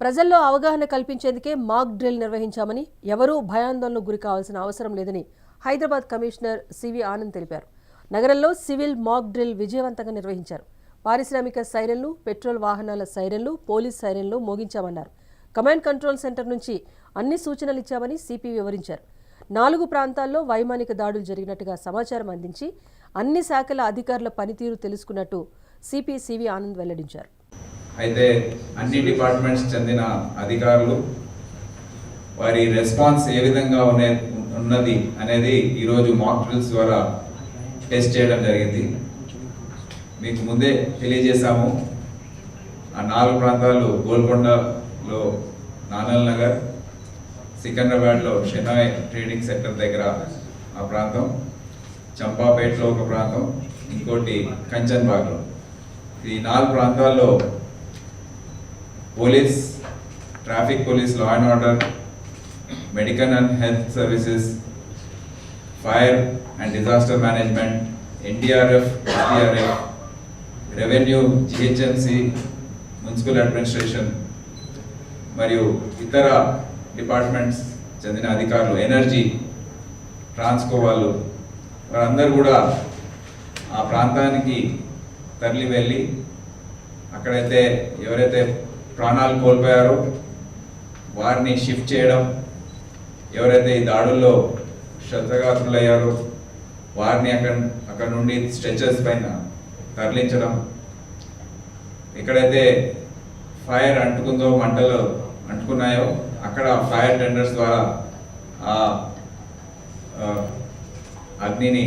ప్రజల్లో అవగాహన కల్పించేందుకే mock drill నిర్వహించామని ఎవరూ భయాందోళనకు గురి కావాల్సిన అవసరం లేదని హైదరాబాద్ కమిషనర్ సివి ఆనంద్ తెలిపారు. నగరంలో సివిల్ మాక్ డ్రిల్ విజయవంతంగా నిర్వహించారు. పారిశ్రామిక సైరన్లు పెట్రోల్ వాహనాల సైరన్లు పోలీస్ సైరన్లు మోగించామన్నారు. కమాండ్ కంట్రోల్ సెంటర్ నుంచి అన్ని సూచనలు ఇచ్చామని సిపి వివరించారు. నాలుగు ప్రాంతాల్లో వైమానిక దాడులు జరిగినట్టుగా సమాచారం అందించి అన్ని శాఖల అధికారుల పనితీరు తెలుసుకున్నట్టు సిపి సివి ఆనంద్ వెల్లడించారు. అయితే అన్ని డిపార్ట్మెంట్స్ చెందిన అధికారులు వారి రెస్పాన్స్ ఏ విధంగా ఉనే ఉన్నది అనేది ఈరోజు మాక్ డ్రిల్స్ ద్వారా టెస్ట్ చేయడం జరిగింది. మీకు ముందే తెలియజేశాము. ఆ నాలుగు ప్రాంతాలు గోల్కొండలో నానల్ నగర్ సికింద్రాబాద్లో షెనాయ్ ట్రేడింగ్ సెంటర్ దగ్గర ఆ ప్రాంతం చంపాపేటలో ఒక ప్రాంతం ఇంకోటి కంచన్బాగ్లో. ఈ నాలుగు ప్రాంతాల్లో police traffic police law and order medical and health services fire and disaster management NDRF SDRF revenue GHMC municipal administration మరియు ఇతర డిపార్ట్మెంట్స్ చెందిన అధికారులు ఎనర్జీ ట్రాన్స్కో వాళ్ళు వారందరూ కూడా ఆ ప్రాంతానికి తరలి వెళ్ళి అక్కడైతే ఎవరైతే ప్రాణాలు కోల్పోయారో. వారిని షిఫ్ట్ చేయడం ఎవరైతే ఈ దాడుల్లో శ్రద్ధగాత్రులయ్యారో వారిని అక్కడ అక్కడ నుండి స్ట్రెచర్స్ పైన తరలించడం. ఎక్కడైతే ఫైర్ అంటుకుందో మంటలు అంటుకున్నాయో అక్కడ ఫైర్ టెండర్స్ ద్వారా ఆ, అగ్నిని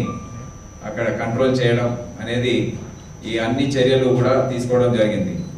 అక్కడ కంట్రోల్ చేయడం అనేది ఈ అన్ని చర్యలు కూడా తీసుకోవడం జరిగింది.